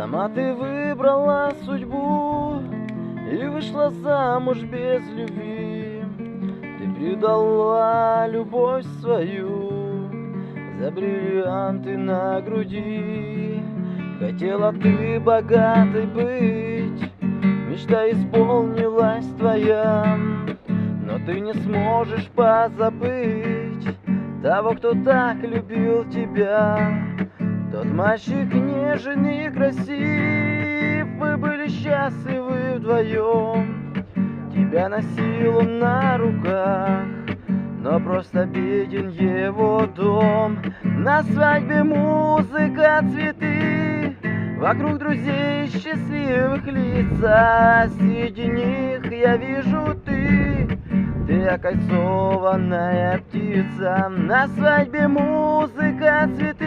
Сама ты выбрала судьбу И вышла замуж без любви. Ты предала любовь свою За бриллианты на груди. Хотела ты богатой быть Мечта исполнилась твоя. Но ты не сможешь позабыть Того, кто так любил тебя тот мальчик нежен и красив Вы были счастливы вдвоем. Тебя носил он на руках Но просто беден его дом. На свадьбе музыка, цветы Вокруг друзей счастливых лица. Среди них я вижу ты Ты окольцованная птица. На свадьбе музыка, цветы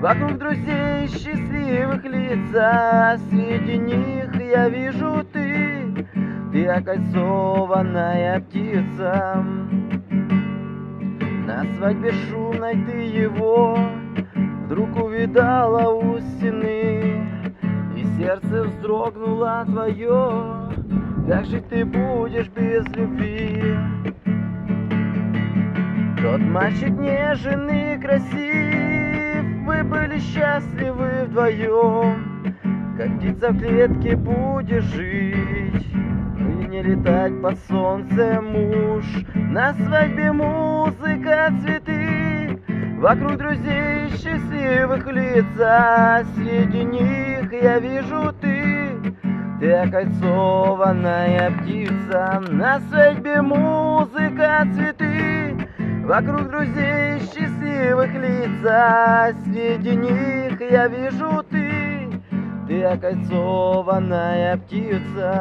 Вокруг друзей счастливых лица Среди них я вижу ты. Ты окольцованная птица. На свадьбе шумной ты его Вдруг увидала у стены. И сердце вздрогнуло твое. Как же ты будешь без любви? Тот мальчик нежен и красив были счастливы вдвоем. Как птица в клетке будешь жить. И не летать под солнцем муж На свадьбе музыка, цветы. Вокруг друзей счастливых лица Среди них я вижу ты. Ты окольцованная птица. На свадьбе музыка, цветы. Вокруг друзей счастливых лица Среди них я вижу ты Ты окольцованная птица